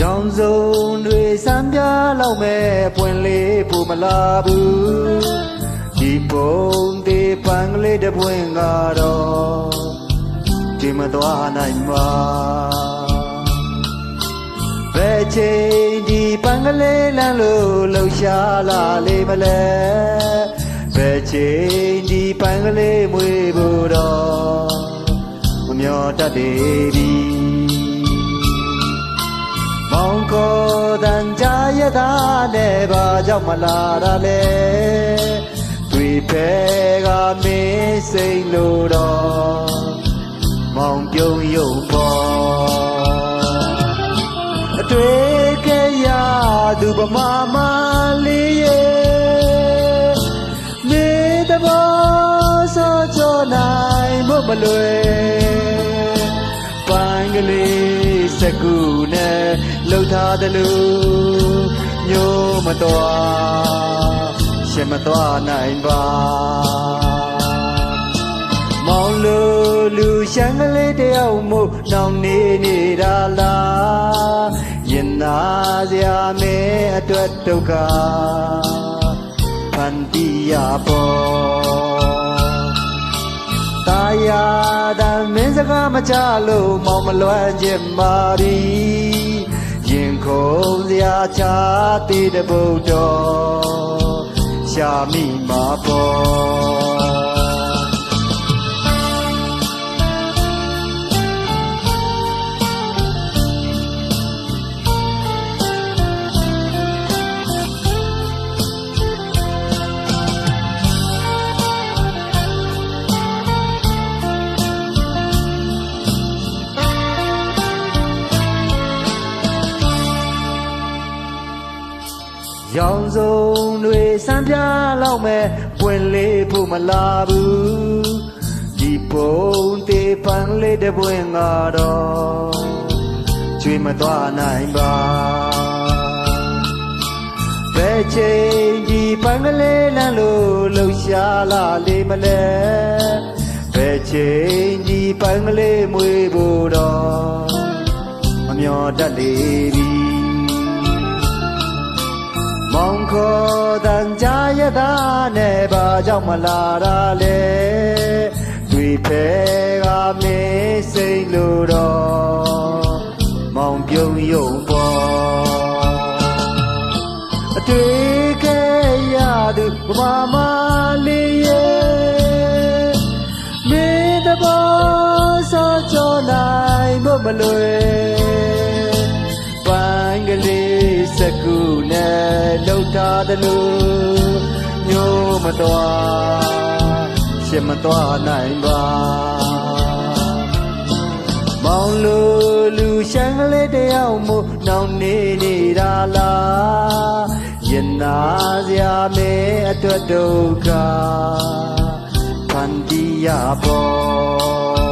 စုံတွေစမ်းပြလောက်မဲ့ပွင့်လေးပူမလာဘူးဒီပုံသေးပန်းကလေးတစ်ပွင့်ကတော့ဒီမသွားနိုင်ပါဘယ်ချိန်ဒီပန်းကလေးလမ်းလို့လှူရှားလာလေမလဲဘယ်ချိန်ဒီပန်းကလေးမွေးဖို့တော့မမျောတတ်သေးပြီ မောင်ကိုတန်ကြရတာနဲ့ဘာကြောင့်မလာတာလဲတွေ့ဖဲကမင်းစိတ်လို့တော့မောင်ပြုံးယုံပေါ်အတွေ့ကရသူပမာမလေးရဲ့မေတဘောစောချောနိုင်မမလွယ်ပန်းကလေး စကူနဲ့လှုပ်ထားတယ်လို့ညို့မတော်ရှင်မတော်နိုင်ပါမောင်လူလူရှန်ကလေးတယောက်မို့နောင်နေနေတာလားရင်နာစရာမဲအတွက်ဒုက္ခဖန်တီးရပေါ် ကားမချလို့မောင်မလွမ်းခြင်းမာရီရင်ခုန်စရာချသေးတဲ့ဘုဒ္ဓရှာမိမှာပေါ် ရောင်စုံတွေစမ်းပြလောက်မဲ့ပွင့်လေးဖို့မလာဘူးဒီပုံသေးပန်းလေးတစ်ပွင့်ကတော့ကျွေးမသွားနိုင်ပါဘယ်ချိန်ဒီပန်းကလေးလမ်းလို့လှူရှားလာလေမလဲဘယ်ချိန်ဒီပန်းကလေးမွေးဖို့တော့မမျောတတ်လေပြီ ခေါ်တန်ကြရတာနဲ့ဘာကြောင့်မလာတာလဲတွေ့ဖဲကမင်းစိတ်လို့တော့မောင်ပြုံးယုံပေါ်အတွေ့ခဲ့ရသူဘာမလေးရဲ့မင်းတဘောစောချောနိုင်မမလွယ် တယ်လို့ညို့မတော်ရှင်မတော်နိုင်ပါ မောင်လူလူရှန်ကလေးတယောက်မို့နောင်နေနေတာလားရင်နာစရာမဲအတွက်ဒုက္ခဖန်တီးရပေါ်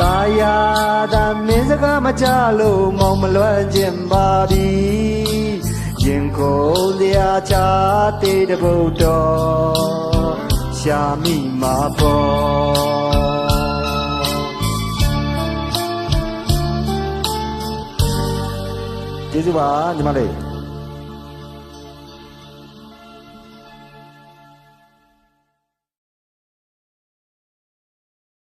ตายาတမင်းစကားမချလို့မောင်မလွမ်းခြင်းပါပြီရင်ကိုယ်စရာ ချသေးတဲ့ဘုဒ္ဓရှာမိမှာပေါ်ကျေးဇူးပါညီမလေး